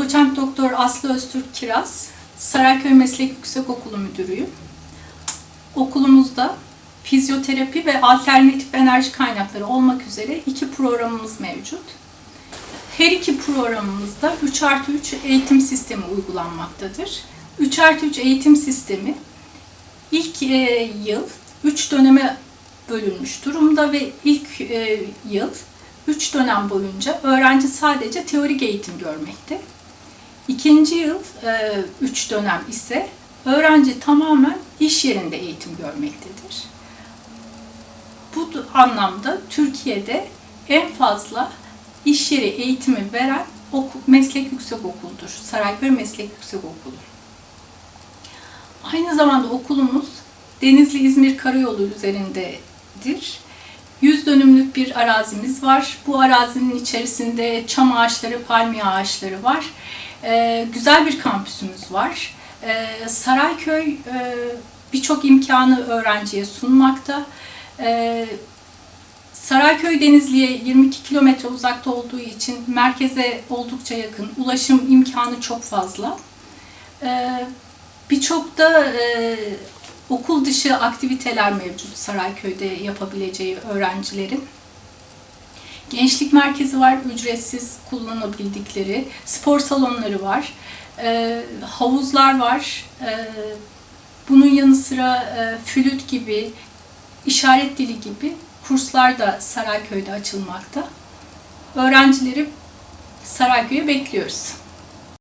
Doçent Doktor Aslı Öztürk Kiraz, Sarayköy Meslek Yüksekokulu Müdürüyüm. Okulumuzda fizyoterapi ve alternatif enerji kaynakları olmak üzere iki programımız mevcut. Her iki programımızda 3 artı 3 eğitim sistemi uygulanmaktadır. 3 artı 3 eğitim sistemi ilk e, yıl 3 döneme bölünmüş durumda ve ilk e, yıl 3 dönem boyunca öğrenci sadece teorik eğitim görmekte. İkinci yıl 3 dönem ise öğrenci tamamen iş yerinde eğitim görmektedir. Bu anlamda Türkiye'de en fazla iş yeri eğitimi veren oku- meslek yüksekokuludur. Sarayköy Meslek Yüksekokulu. Aynı zamanda okulumuz Denizli-İzmir Karayolu üzerindedir. 100 dönümlük bir arazimiz var. Bu arazinin içerisinde çam ağaçları, palmiye ağaçları var. Ee, güzel bir kampüsümüz var. Ee, Sarayköy e, birçok imkanı öğrenciye sunmakta. Ee, Sarayköy Denizli'ye 22 kilometre uzakta olduğu için merkeze oldukça yakın. Ulaşım imkanı çok fazla. Ee, Birçok da e, okul dışı aktiviteler mevcut Sarayköy'de yapabileceği öğrencilerin. Gençlik merkezi var, ücretsiz kullanabildikleri. Spor salonları var, e, havuzlar var. E, bunun yanı sıra e, flüt gibi, işaret dili gibi kurslar da Sarayköy'de açılmakta. Öğrencileri Sarayköy'e bekliyoruz.